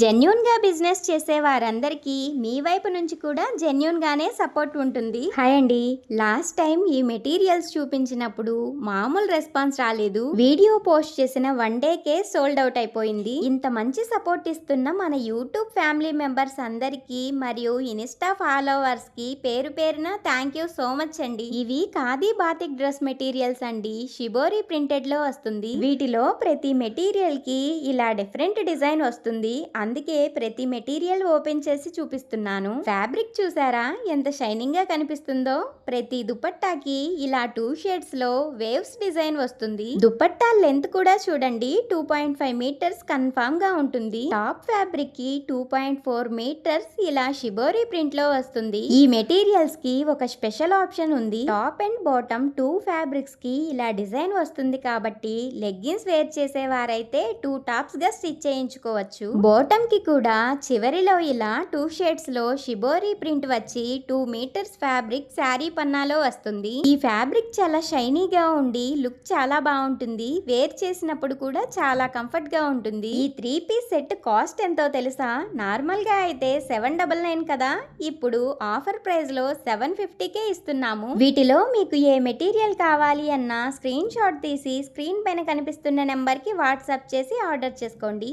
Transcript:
జెన్యున్గా బిజినెస్ చేసే వారందరికీ మీ వైపు నుంచి కూడా జెన్యున్గానే సపోర్ట్ ఉంటుంది. హాయ్ అండి. లాస్ట్ టైం ఈ మెటీరియల్స్ చూపించినప్పుడు మామూలు రెస్పాన్స్ రాలేదు. వీడియో పోస్ట్ చేసిన వన్ డేకే సోల్డ్ అవుట్ అయిపోయింది. ఇంత మంచి సపోర్ట్ ఇస్తున్న మన యూట్యూబ్ ఫ్యామిలీ మెంబర్స్ అందరికీ మరియు ఇన్స్టా ఫాలోవర్స్కి పేరు పేరున థ్యాంక్ యూ సో మచ్ అండి. ఇవి ఖాదీ బాతిక్ డ్రెస్ మెటీరియల్స్ అండి. షిబోరి ప్రింటెడ్లో వస్తుంది. వీటిలో ప్రతి మెటీరియల్కి ఇలా డిఫరెంట్ డిజైన్ వస్తుంది. అందుకే ప్రతి మెటీరియల్ ఓపెన్ చేసి చూపిస్తున్నాను. ఫ్యాబ్రిక్ చూసారా? ఎంత షైనింగ్గా కనిపిస్తుందో. ప్రతి దుపట్టాకి ఇలా టూ షేడ్స్లో వేవ్స్ డిజైన్ వస్తుంది. దుపట్టా లెంత్ కూడా చూడండి. టూ పాయింట్ ఫైవ్ మీటర్స్ కన్ఫామ్గా ఉంటుంది. టాప్ ఫ్యాబ్రిక్కి టూ పాయింట్ ఫోర్ మీటర్స్ ఇలా షిబోరి ప్రింట్లో వస్తుంది. ఈ మెటీరియల్స్కి ఒక స్పెషల్ ఆప్షన్ ఉంది. టాప్ అండ్ బాటమ్ టూ ఫ్యాబ్రిక్స్కి ఇలా డిజైన్ వస్తుంది కాబట్టి లెగ్గిన్స్ వేర్ చేసే వారైతే టూ టాప్స్గా స్టిచ్ చేయించుకోవచ్చు. బాటమ్ కి కూడా చివరిలో ఇలా టూ షేడ్స్లో షిబోరీ షిబోరి ప్రింట్ వచ్చి టూ మీటర్స్ ఫ్యాబ్రిక్ శారీ పన్నాలో వస్తుంది. ఈ ఫ్యాబ్రిక్ చాలా షైనీగా ఉండి లుక్ చాలా బాగుంటుంది. వేర్ చేసినప్పుడు కూడా చాలా కంఫర్ట్గా ఉంటుంది. ఈ త్రీ పీస్ సెట్ కాస్ట్ ఎంతో తెలుసా? నార్మల్గా అయితే సెవెన్ డబల్ నైన్ కదా? ఇప్పుడు ఆఫర్ ప్రైస్లో సెవెన్ ఫిఫ్టీకే ఇస్తున్నాము. వీటిలో మీకు ఏ మెటీరియల్ కావాలి అన్న స్క్రీన్ షాట్ తీసి స్క్రీన్ పైన కనిపిస్తున్న నెంబర్కి వాట్సాప్ చేసి ఆర్డర్ చేసుకోండి.